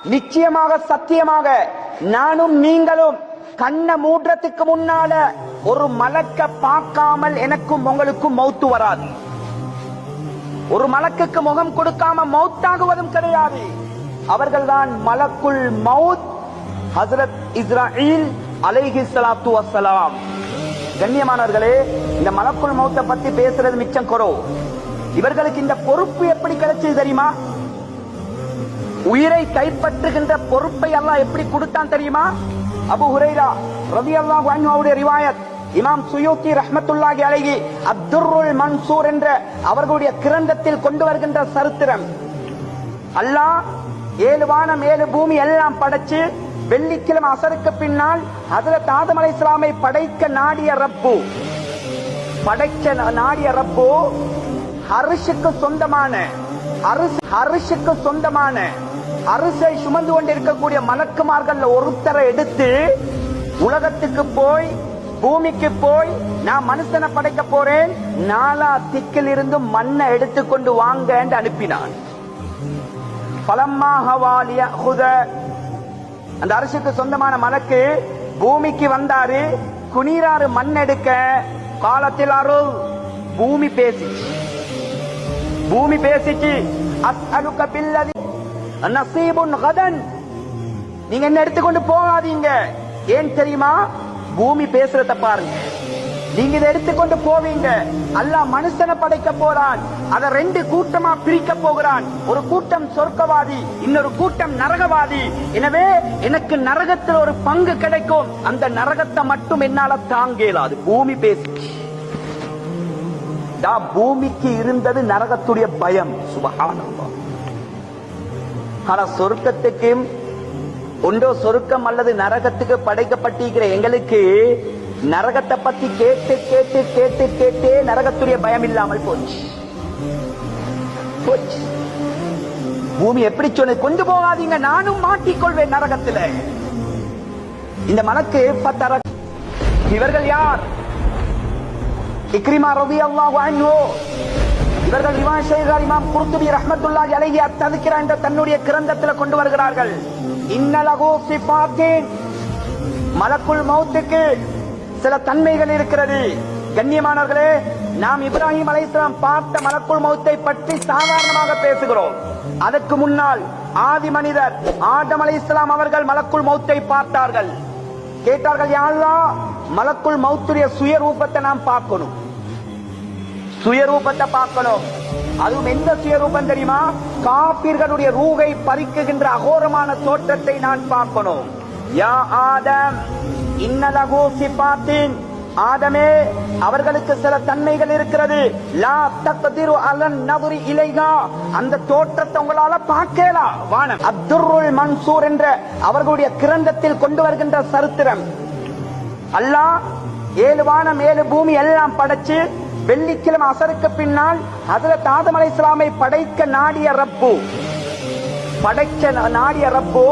நிச்சயமாக சத்தியமாக நானும் நீங்களும் கண்ண மூடுறதுக்கு முன்னால ஒரு மலக்க பார்க்காமல் எனக்கும் உங்களுக்கும் மௌத்து வராது. ஒரு மலக்குக்கு முகம் கொடுக்காம மௌத்தாகுவதும் கிடையாது. அவர்கள்தான் மலக்குள் மவுத் ஹசரத் இஸ்ராயில் அலைஹி சலாத்து வசலாம் கண்ணியமானவர்களே இந்த மலக்குள் மௌத்தை பத்தி பேசுறது மிச்சம் குறோ இவர்களுக்கு இந்த பொறுப்பு எப்படி கிடைச்சது தெரியுமா? உயிரை கைப்பற்றுகின்ற பொறுப்பை அல்லாஹ் எப்படி கொடுத்தான் தெரியுமா? அபு ஹுரைரா ரவி அல்லாஹ் வாங்குவாவுடைய ரிவாயத் இமாம் சுயோக்கி ரஹ்மத்துல்லாஹி அழகி அப்துர்ருல் மன்சூர் என்ற அவர்களுடைய கிரந்தத்தில் கொண்டு வருகின்ற சரித்திரம். அல்லாஹ் ஏழு வானம் ஏழு பூமி எல்லாம் படைச்சு வெள்ளிக்கிழமை அசருக்கு பின்னால் அதுல தாதம் அலை இஸ்லாமை படைக்க நாடிய ரப்பு. படைச்ச நாடிய ரப்பு ஹரிஷுக்கு சொந்தமான ஹரிஷுக்கு சொந்தமான அரிசை சுமந்து கொண்டிருக்கக்கூடிய மலக்குமார்கள் ஒருத்தரை எடுத்து உலகத்துக்கு போய் பூமிக்கு போய் நான் மனுஷனை படைக்க போறேன் நாலா திக்கில் இருந்து மண்ணை எடுத்துக்கொண்டு வாங்க என்று அனுப்பினான். பலம்மாஹவாலிய ஹுத. அந்த அரசுக்கு சொந்தமான மலக்கு பூமிக்கு வந்தாரு குனிராறு மண் எடுக்க. காலத்தில் அருள் பூமி பேசிச்சு. பூமி பேசிச்சு. அஸ்அலுக பில்லதி நசீபுன் கதன். நீங்க என்ன எடுத்துக்கொண்டு போகாதீங்க. ஏன் தெரியுமா? பூமி பேசுறத பாருங்க. நீங்க இதை எடுத்துக்கொண்டு போவீங்க. அல்லாஹ் மனுஷனை படைக்க போறான். அதை ரெண்டு கூட்டமா பிரிக்க போகிறான். ஒரு கூட்டம் சொர்க்கவாதி இன்னொரு கூட்டம் நரகவாதி. எனவே எனக்கு நரகத்தில் ஒரு பங்கு கிடைக்கும். அந்த நரகத்தை மட்டும் என்னால தாங்க இயலாது. பூமி பேசிச்சு. பூமிக்கு இருந்தது நரகத்துடைய பயம். சுபகானந்தம் ஆனா சொர்க்கத்துக்கு ஒன்றோ சொருக்கம் அல்லது நரகத்துக்கு படைக்கப்பட்டிருக்கிற எங்களுக்கு நரகத்தை பத்தி கேட்டு கேட்டு கேட்டு கேட்டே நரகத்துடைய பயம் இல்லாமல் போச்சு. போச்சு. பூமி எப்படி சொன்ன கொண்டு போகாதீங்க நானும் மாட்டிக்கொள்வேன் நரகத்துல. இந்த மனக்கு பத்தர இவர்கள் யார்? இக்ரிமா ரவி அல்லாஹ் அன்ஹு. இவர்கள் இமாம் ஷேகார் இமாம் குர்துபி ரஹமத்துல்லா அலைஹி அத்ததுக்கிற என்ற தன்னுடைய கிரந்தத்தில் கொண்டு வருகிறார்கள். இன்னலகு சிபாத்தின் மலக்குள் மௌத்துக்கு சில தன்மைகள் இருக்கிறது. கண்ணியமானவர்களே நாம் இப்ராஹிம் அலைஸ்லாம் பார்த்த மலக்குள் மௌத்தை பற்றி சாதாரணமாக பேசுகிறோம். அதற்கு முன்னால் ஆதி மனிதர் ஆதம் இஸ்லாம் அவர்கள் மலக்குள் மௌத்தை பார்த்தார்கள். கேட்டார்கள் யாழ்லா மலக்குள் மௌத்துடைய சுயரூபத்தை நாம் பார்க்கணும். சுயரூபத்தை பார்க்கணும். அதுவும் எந்த சுயரூபம் தெரியுமா? காப்பீர்களுடைய ரூகை பறிக்குகின்ற அகோரமான தோற்றத்தை நான் பார்க்கணும். யா ஆதம் இன்னலகு சிபாத்தின் ஆதமே அவர்களுக்கு சில தன்மைகள் இருக்கிறது. லா தக்திரு அலன் நபுரி இலைகா அந்த தோற்றத்தை உங்களால பார்க்கலாம் வானம். அப்துருல் மன்சூர் என்ற அவர்களுடைய கிரந்தத்தில் கொண்டு வருகின்ற சரித்திரம். அல்லாஹ் ஏழு வானம் ஏழு பூமி எல்லாம் படைச்சு வெள்ளிக்கிழமை அசருக்கு பின்னால் ஹஜரத் ஆதம் இஸ்லாமை படைக்க நாடிய ரப்பு. படைச்ச நாடிய ரப்போ